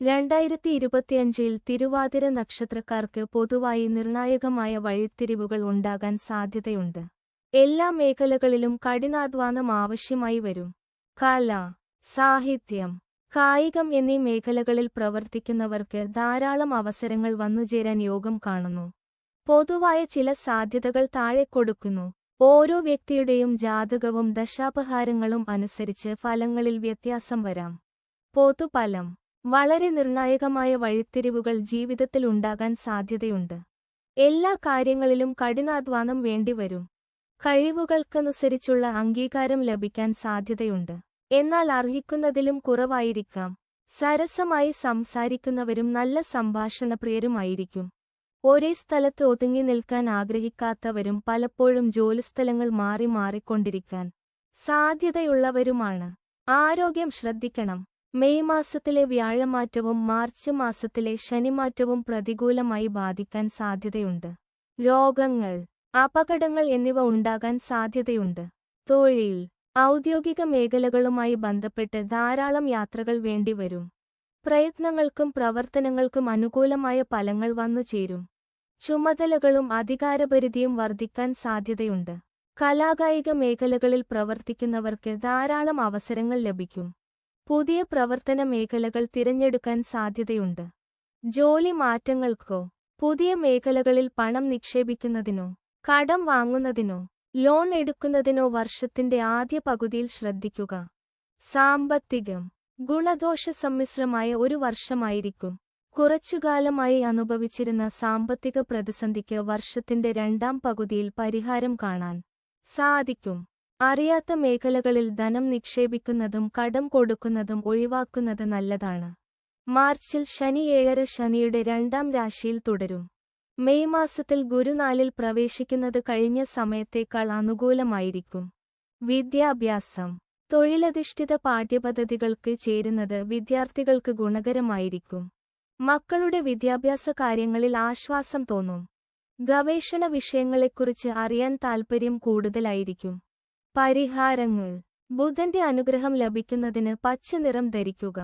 രണ്ടായിരത്തി ഇരുപത്തിയഞ്ചിൽ തിരുവാതിര നക്ഷത്രക്കാർക്ക് പൊതുവായി നിർണായകമായ വഴിത്തിരിവുകൾ ഉണ്ടാകാൻ സാധ്യതയുണ്ട്. എല്ലാ മേഖലകളിലും കഠിനാധ്വാനം ആവശ്യമായി വരും. കല സാഹിത്യം കായികം എന്നീ മേഖലകളിൽ പ്രവർത്തിക്കുന്നവർക്ക് ധാരാളം അവസരങ്ങൾ വന്നുചേരാൻ യോഗം കാണുന്നു. പൊതുവായ ചില സാധ്യതകൾ താഴെ കൊടുക്കുന്നു. ഓരോ വ്യക്തിയുടെയും ജാതകവും ദശാപഹാരങ്ങളും അനുസരിച്ച് ഫലങ്ങളിൽ വ്യത്യാസം വരാം. പൊതുഫലം വളരെ നിർണായകമായ വഴിത്തിരിവുകൾ ജീവിതത്തിൽ ഉണ്ടാകാൻ സാധ്യതയുണ്ട്. എല്ലാ കാര്യങ്ങളിലും കഠിനാധ്വാനം വേണ്ടിവരും കഴിവുകൾക്കനുസരിച്ചുള്ള അംഗീകാരം ലഭിക്കാൻ സാധ്യതയുണ്ട്. എന്നാൽ അർഹിക്കുന്നതിലും കുറവായിരിക്കാം. സരസമായി സംസാരിക്കുന്നവരും നല്ല സംഭാഷണപ്രിയരുമായിരിക്കും. ഒരേ സ്ഥലത്ത് ഒതുങ്ങി നിൽക്കാൻ ആഗ്രഹിക്കാത്തവരും പലപ്പോഴും ജോലിസ്ഥലങ്ങൾ മാറി മാറിക്കൊണ്ടിരിക്കാൻ സാധ്യതയുള്ളവരുമാണ്. ആരോഗ്യം ശ്രദ്ധിക്കണം. മെയ് മാസത്തിലെ വ്യാഴമാറ്റവും മാർച്ച് മാസത്തിലെ ശനിമാറ്റവും പ്രതികൂലമായി ബാധിക്കാൻ സാധ്യതയുണ്ട്. രോഗങ്ങൾ അപകടങ്ങൾ എന്നിവ ഉണ്ടാകാൻ സാധ്യതയുണ്ട്. തൊഴിൽ ഔദ്യോഗിക മേഖലകളുമായി ബന്ധപ്പെട്ട് ധാരാളം യാത്രകൾ വേണ്ടിവരും. പ്രയത്നങ്ങൾക്കും പ്രവർത്തനങ്ങൾക്കും അനുകൂലമായ ഫലങ്ങൾ വന്നു ചേരും. ചുമതലകളും അധികാരപരിധിയും വർദ്ധിക്കാൻ സാധ്യതയുണ്ട്. കലാകായിക മേഖലകളിൽ പ്രവർത്തിക്കുന്നവർക്ക് ധാരാളം അവസരങ്ങൾ ലഭിക്കും. പുതിയ പ്രവർത്തന മേഖലകൾ തിരഞ്ഞെടുക്കാൻ സാധ്യതയുണ്ട്. ജോലി മാറ്റങ്ങൾക്കോ പുതിയ മേഖലകളിൽ പണം നിക്ഷേപിക്കുന്നതിനോ കടം വാങ്ങുന്നതിനോ ലോൺ എടുക്കുന്നതിനോ വർഷത്തിന്റെ ആദ്യ പകുതിയിൽ ശ്രദ്ധിക്കുക. സാമ്പത്തികം ഗുണദോഷ സമ്മിശ്രമായ ഒരു വർഷമായിരിക്കും. കുറച്ചുകാലമായി അനുഭവിച്ചിരുന്ന സാമ്പത്തിക പ്രതിസന്ധിക്ക് വർഷത്തിന്റെ രണ്ടാം പകുതിയിൽ പരിഹാരം കാണാൻ സാധിക്കും. അറിയാത്ത മേഖലകളിൽ ധനം നിക്ഷേപിക്കുന്നതും കടം കൊടുക്കുന്നതും ഒഴിവാക്കുന്നത് നല്ലതാണ്. മാർച്ചിൽ ശനി ഏഴര ശനിയുടെ രണ്ടാം രാശിയിൽ തുടരും. മെയ് മാസത്തിൽ ഗുരുനാലിൽ പ്രവേശിക്കുന്നത് കഴിഞ്ഞ സമയത്തേക്കാൾ അനുകൂലമായിരിക്കും. വിദ്യാഭ്യാസം. തൊഴിലധിഷ്ഠിത പാഠ്യപദ്ധതികൾക്ക് ചേരുന്നത് വിദ്യാർത്ഥികൾക്ക് ഗുണകരമായിരിക്കും. മക്കളുടെ വിദ്യാഭ്യാസ കാര്യങ്ങളിൽ ആശ്വാസം തോന്നും. ഗവേഷണ വിഷയങ്ങളെക്കുറിച്ച് അറിയാൻ താൽപ്പര്യം കൂടുതലായിരിക്കും. പരിഹാരങ്ങൾ. ബുധന്റെ അനുഗ്രഹം ലഭിക്കുന്നതിന് പച്ച നിറം ധരിക്കുക.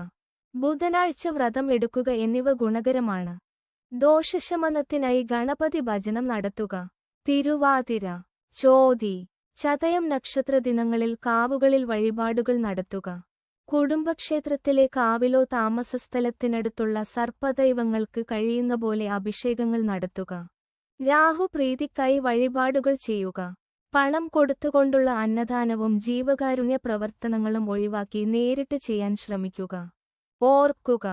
ബുധനാഴ്ച വ്രതം എടുക്കുക എന്നിവ ഗുണകരമാണ്. ദോഷശമനത്തിനായി ഗണപതി ഭജനം നടത്തുക. തിരുവാതിര ചോതി ചതയം നക്ഷത്ര ദിനങ്ങളിൽ കാവുകളിൽ വഴിപാടുകൾ നടത്തുക. കുടുംബക്ഷേത്രത്തിലെ കാവിലോ താമസസ്ഥലത്തിനടുത്തുള്ള സർപ്പദൈവങ്ങൾക്ക് കഴിയുന്ന പോലെ അഭിഷേകങ്ങൾ നടത്തുക. രാഹു പ്രീതിക്കായി വഴിപാടുകൾ ചെയ്യുക. പണം കൊടുത്തുകൊണ്ടുള്ള അന്നദാനവും ജീവകാരുണ്യ പ്രവർത്തനങ്ങളും ഒഴിവാക്കി നേരിട്ട് ചെയ്യാൻ ശ്രമിക്കുക. ഓർക്കുക.